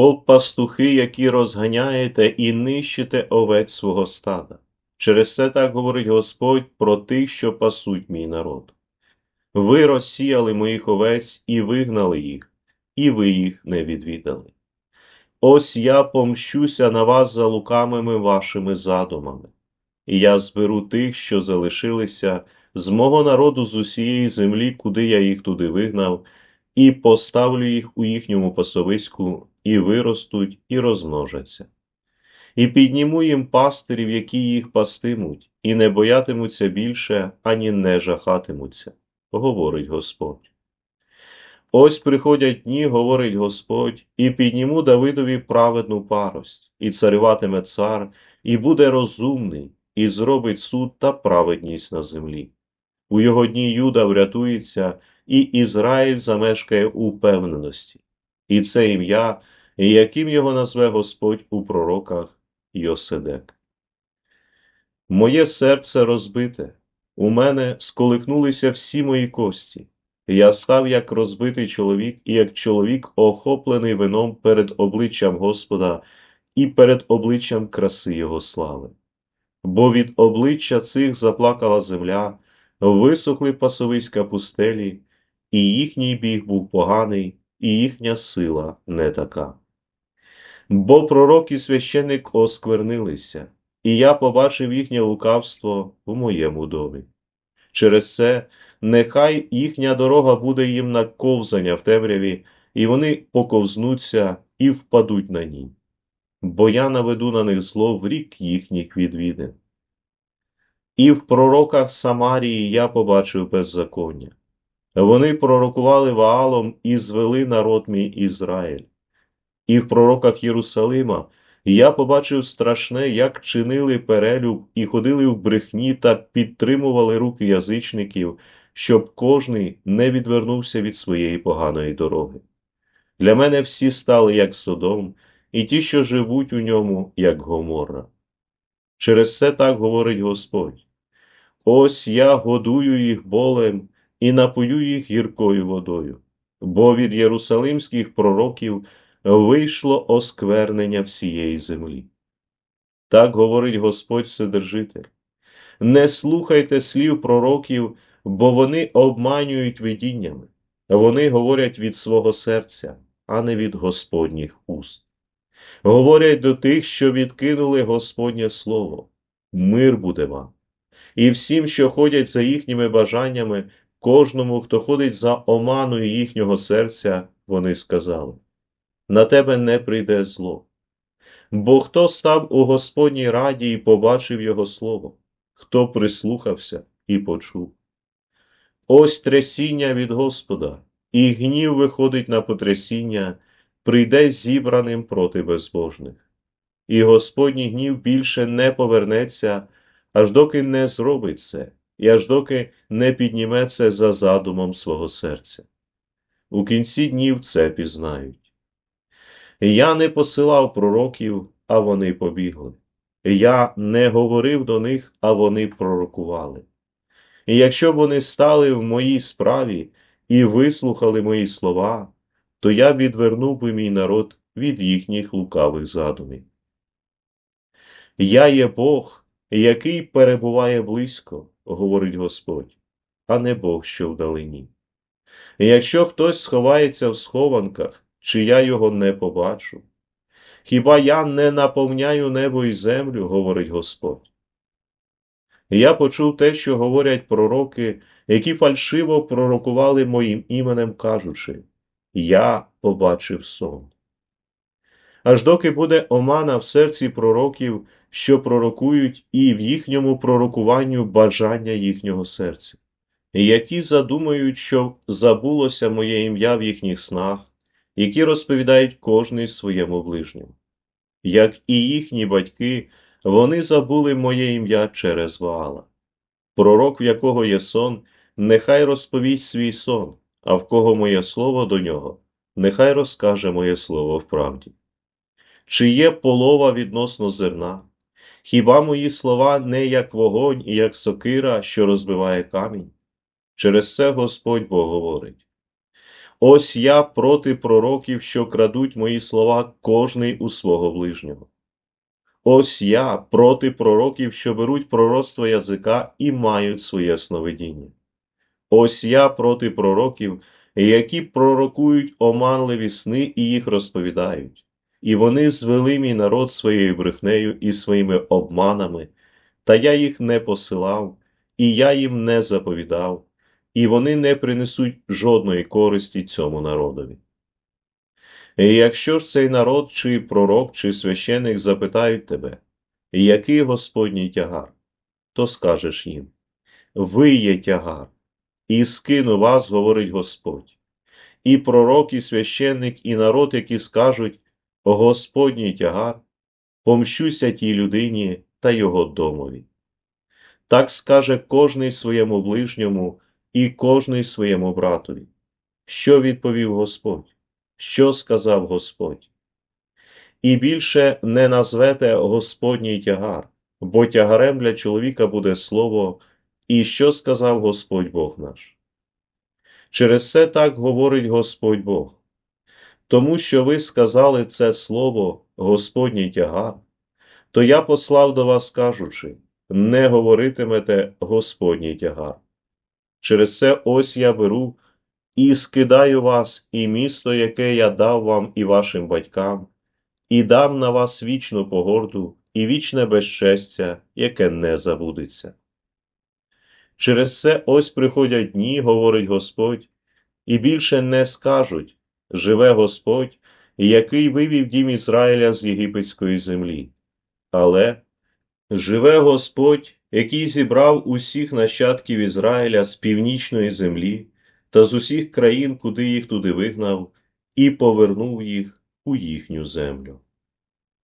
О пастухи, які розганяєте і нищите овець свого стада. Через це так говорить Господь про тих, що пасуть мій народ. Ви розсіяли моїх овець і вигнали їх, і ви їх не відвідали. Ось я помщуся на вас за лукамими вашими задумами, і я зберу тих, що залишилися з мого народу з усієї землі, куди я їх туди вигнав, і поставлю їх у їхньому пасовиську, і виростуть, і розмножаться. І підніму їм пастирів, які їх пастимуть, і не боятимуться більше, ані не жахатимуться, говорить Господь. Ось приходять дні, говорить Господь, і підніму Давидові праведну парость, і царюватиме цар, і буде розумний, і зробить суд та праведність на землі. У його дні Юда врятується, і Ізраїль замешкає у впевненості, і це ім'я, яким його назве Господь у пророках Йоседек. Моє серце розбите, у мене сколихнулися всі мої кості. Я став як розбитий чоловік, і як чоловік, охоплений вином перед обличчям Господа і перед обличчям краси Його слави. Бо від обличчя цих заплакала земля, висохли пасовиська пустелі, і їхній біг був поганий, і їхня сила не така. Бо пророк і священник осквернилися, і я побачив їхнє лукавство в моєму домі. Через це нехай їхня дорога буде їм на ковзання в темряві, і вони поковзнуться і впадуть на ній. Бо я наведу на них зло в рік їхніх відвідин. І в пророках Самарії я побачив беззаконня. Вони пророкували Ваалом і звели народ мій Ізраїль. І в пророках Єрусалима я побачив страшне, як чинили перелюб і ходили в брехні та підтримували руки язичників, щоб кожний не відвернувся від своєї поганої дороги. Для мене всі стали як Содом, і ті, що живуть у ньому, як Гоморра. Через це так говорить Господь. Ось я годую їх болем і напою їх гіркою водою, бо від єрусалимських пророків вийшло осквернення всієї землі. Так говорить Господь Вседержитель. Не слухайте слів пророків, бо вони обманюють видіннями, вони говорять від свого серця, а не від Господніх уст. Говорять до тих, що відкинули Господнє Слово, мир буде вам. І всім, що ходять за їхніми бажаннями, кожному, хто ходить за оманою їхнього серця, вони сказали на тебе не прийде зло. Бо хто став у Господній раді і побачив Його слово, хто прислухався і почув. Ось трясіння від Господа, і гнів виходить на потрясіння, прийде зібраним проти безбожних. І Господній гнів більше не повернеться, аж доки не зробить це, і аж доки не підніме це за задумом свого серця. У кінці днів це пізнають. Я не посилав пророків, а вони побігли. Я не говорив до них, а вони пророкували. І якщо б вони стали в моїй справі і вислухали мої слова, то я відвернув би мій народ від їхніх лукавих задумів. Я є Бог, який перебуває близько, говорить Господь, а не Бог, що вдалині. І якщо хтось сховається в схованках, чи я його не побачу? Хіба я не наповняю небо і землю, говорить Господь? Я почув те, що говорять пророки, які фальшиво пророкували моїм іменем, кажучи Я побачив сон. Аж доки буде омана в серці пророків, що пророкують, і в їхньому пророкуванню бажання їхнього серця, які задумають, що забулося моє ім'я в їхніх снах, які розповідають кожний своєму ближньому. Як і їхні батьки, вони забули моє ім'я через Ваала. Пророк, в якого є сон, нехай розповість свій сон, а в кого моє слово до нього, нехай розкаже моє слово в правді. Чи є полова відносно зерна? Хіба мої слова не як вогонь і як сокира, що розбиває камінь? Через це Господь Бог говорить. Ось я проти пророків, що крадуть мої слова кожний у свого ближнього. Ось я проти пророків, що беруть пророцтво язика і мають своє сновидіння. Ось я проти пророків, які пророкують оманливі сни і їх розповідають, і вони звели мій народ своєю брехнею і своїми обманами, та я їх не посилав, і я їм не заповідав, і вони не принесуть жодної користі цьому народові. І якщо ж цей народ, чи пророк, чи священик запитають тебе, який Господній тягар, то скажеш їм: Ви є тягар, і скину вас, говорить Господь. І пророк, і священник, і народ, які скажуть Господній тягар, помщуся тій людині та його домові. Так скаже кожний своєму ближньому і кожний своєму братові. Що відповів Господь? Що сказав Господь? І більше не назвете Господній тягар, бо тягарем для чоловіка буде слово, і що сказав Господь Бог наш. Через це так говорить Господь Бог. Тому що ви сказали це слово Господній тягар, то я послав до вас, кажучи, не говоритимете Господній тягар. Через це ось я беру і скидаю вас, і місто, яке я дав вам і вашим батькам, і дам на вас вічну погорду і вічне безчестя, яке не забудеться. Через це ось приходять дні, говорить Господь, і більше не скажуть живе Господь, який вивів дім Ізраїля з єгипетської землі. Але живе Господь, який зібрав усіх нащадків Ізраїля з північної землі та з усіх країн, куди їх туди вигнав, і повернув їх у їхню землю.